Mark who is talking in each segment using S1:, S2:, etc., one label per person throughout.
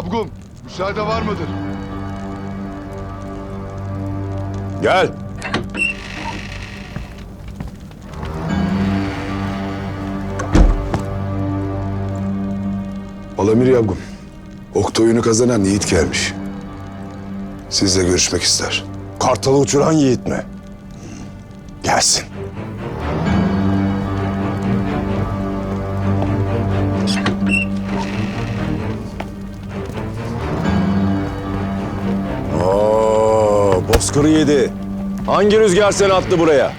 S1: Yabgum, müsaade var mıdır?
S2: Gel.
S3: Olamir Yavgum. Okta oyunu kazanan Yiğit gelmiş. Sizle görüşmek ister.
S2: Kartalı uçuran yiğit mi?
S3: Gelsin.
S2: Bozkırı yedi. Hangi rüzgar seni attı buraya?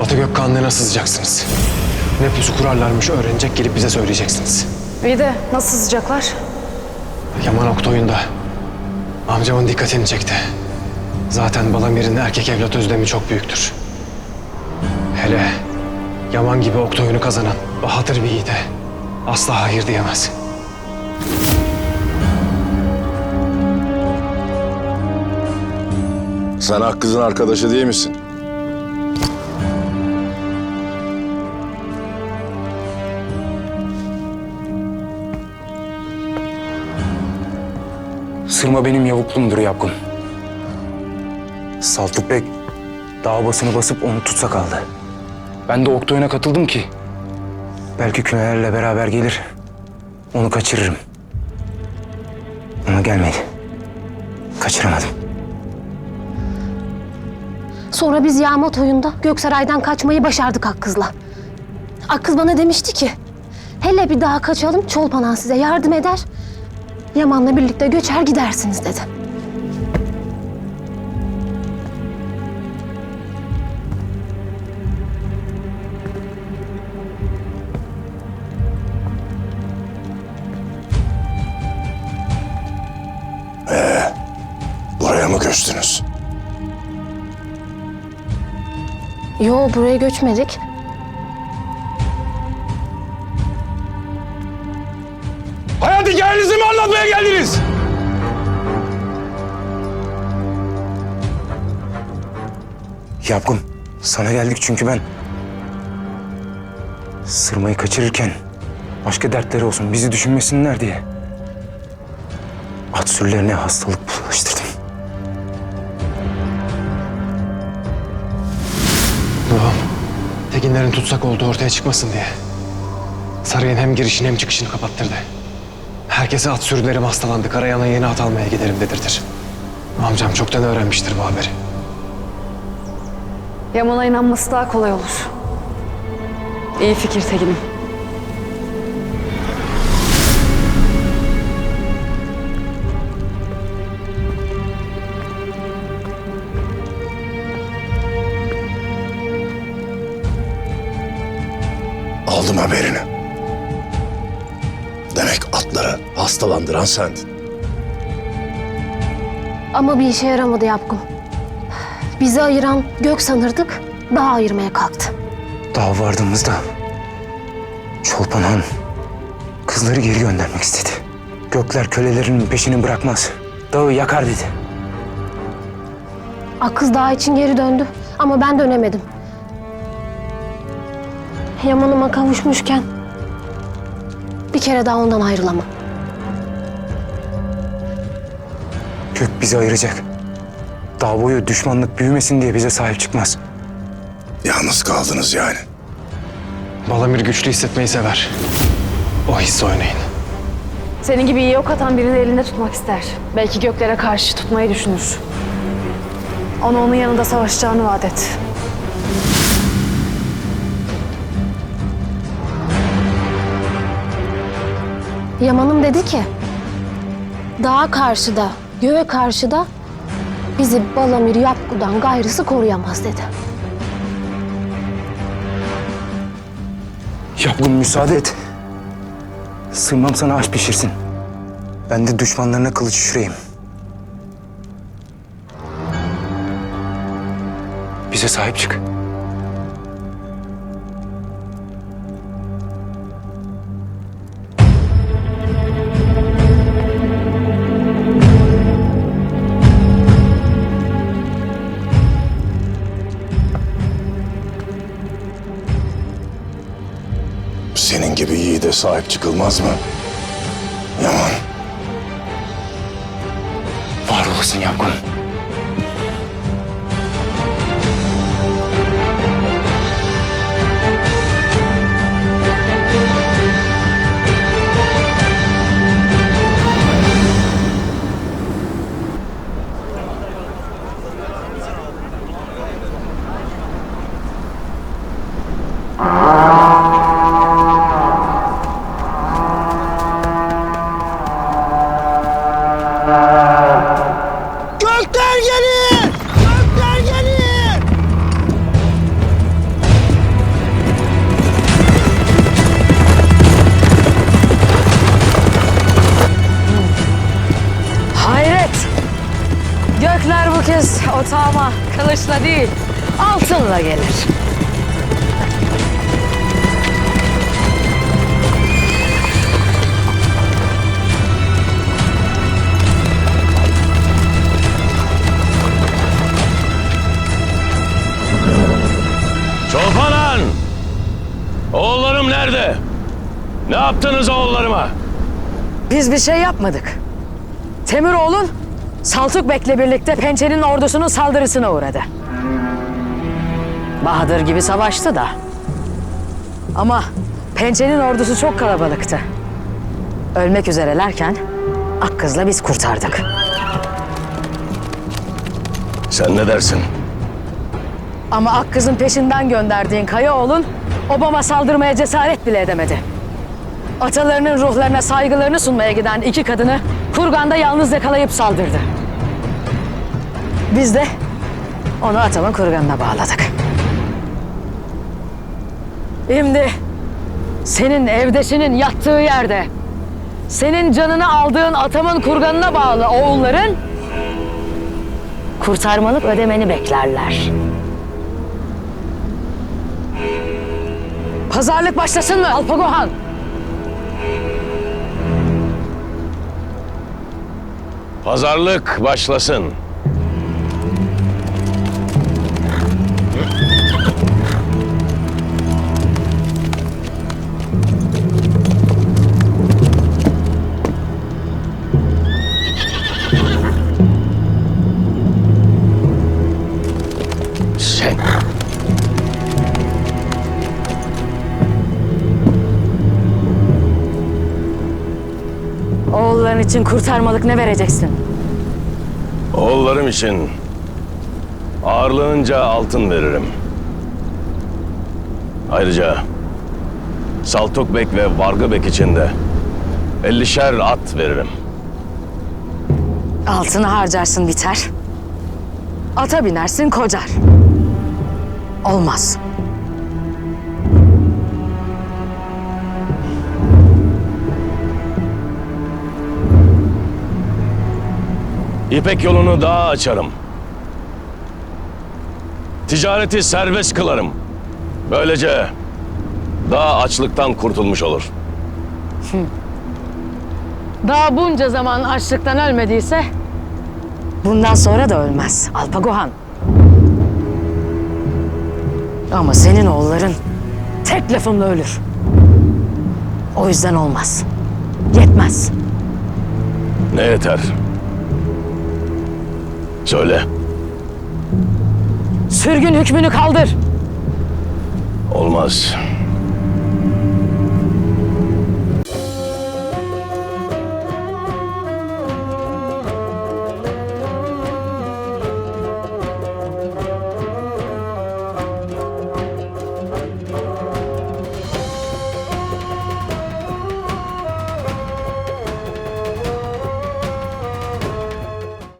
S4: Batı Gökkanlı'na sızacaksınız. Ne pusu kurarlarmış öğrenecek gelip bize söyleyeceksiniz.
S5: İyi de nasıl sızacaklar?
S4: Yaman Oktoy'unda amcamın dikkatini çekti. Zaten Balamir'in erkek evlat özlemi çok büyüktür. Hele Yaman gibi Oktoy'unu kazanan Bahadır bir yiğide asla hayır diyemez.
S2: Sen Hakkız'ın arkadaşı değil misin?
S6: Sırma benim yavukluğumdur Yakun. Saltuk Bey dağ basını basıp onu tutsa kaldı. Ben de Oktoy'una katıldım ki. Belki kümelerle beraber gelir. Onu kaçırırım. Ama gelmedi. Kaçıramadım.
S7: Sonra biz Yağmat oyunda Göksaray'dan kaçmayı başardık Akkız'la. Akkız bana demişti ki, hele bir daha kaçalım Çolpanan size yardım eder. Yaman'la birlikte göçer gidersiniz dedi.
S3: Buraya mı göçtünüz?
S7: Yo buraya göçmedik.
S2: Hayat hikayenizi mi anlatmaya geldiniz?
S6: Yakun sana geldik çünkü ben... Sırmayı kaçırırken başka dertleri olsun bizi düşünmesinler diye. At sürülerine hastalık
S4: Tekinlerin tutsak olduğu ortaya çıkmasın diye. Sarayın hem girişini hem çıkışını kapattırdı. Herkese at sürülerim hastalandı. Karayan'a yeni at almaya giderim dedirtir. Amcam çoktan öğrenmiştir bu haberi.
S5: Yaman'a inanması daha kolay olur. İyi fikir Tegin'im.
S3: Aldım haberini. Demek atları hastalandıran sendin.
S7: Ama bir işe yaramadı Yapgım. Bizi ayıran gök sanırdık, dağ ayırmaya kalktı.
S6: Daha vardığımızda Çolpan Han kızları geri göndermek istedi. Gökler kölelerinin peşini bırakmaz. Dağı yakar dedi.
S7: Akkız dağ için geri döndü ama ben dönemedim. Yaman'ıma kavuşmuşken bir kere daha ondan ayrılamam.
S6: Gök bizi ayıracak. Dağ boyu düşmanlık büyümesin diye bize sahip çıkmaz.
S3: Yalnız kaldınız yani.
S4: Balamir güçlü hissetmeyi sever. O hissi oynayın.
S5: Senin gibi iyi ok atan birini elinde tutmak ister. Belki göklere karşı tutmayı düşünür. Ona onun yanında savaşacağını vaat et.
S7: Yaman'ım dedi ki, dağa karşıda, göğe karşıda bizi Balamir Yapgu'dan gayrısı koruyamaz dedi.
S6: Yapgın müsaade et. Sığmam sana aş pişirsin. Ben de düşmanlarına kılıç üşüreyim. Bize sahip çık.
S3: Senin gibi yiğide sahip çıkılmaz mı? Yaman.
S6: Var olasın Yakun.
S8: Hayret! Gökler bu kez otağıma kılıçla değil, altınla gelir.
S2: Nerede? Ne yaptınız oğullarıma?
S8: Biz bir şey yapmadık. Temiroğlun Saltuk Bek'le birlikte Pençe'nin ordusunun saldırısına uğradı. Bahadır gibi savaştı da. Ama Pençe'nin ordusu çok kalabalıktı. Ölmek üzerelerken Akkız'la biz kurtardık.
S2: Sen ne dersin?
S8: Ama Akkız'ın peşinden gönderdiğin Kayaoğlun Obama saldırmaya cesaret bile edemedi. Atalarının ruhlarına saygılarını sunmaya giden iki kadını kurganda yalnız yakalayıp saldırdı. Biz de onu atamın kurganına bağladık. Şimdi senin evdeşinin yattığı yerde senin canını aldığın atamın kurganına bağlı oğulların kurtarmalık ödemeni beklerler. Pazarlık başlasın mı Alpagohan?
S2: Pazarlık başlasın.
S8: İçin kurtarmalık ne vereceksin?
S2: oğullarım için ağırlığınca altın veririm. Ayrıca Saltukbek ve Vargıbek için de 50'şer at veririm.
S8: Altını harcarsın biter. Ata binersin kocar. Olmaz.
S2: İpek yolunu daha açarım. Ticareti serbest kılarım. Böylece daha açlıktan kurtulmuş olur.
S8: Daha bunca zaman açlıktan ölmediyse... Bundan sonra da ölmez Alpagohan. Ama senin oğulların tek lafımla ölür. O yüzden olmaz. Yetmez.
S2: Ne yeter? Söyle.
S8: Sürgün hükmünü kaldır.
S2: Olmaz.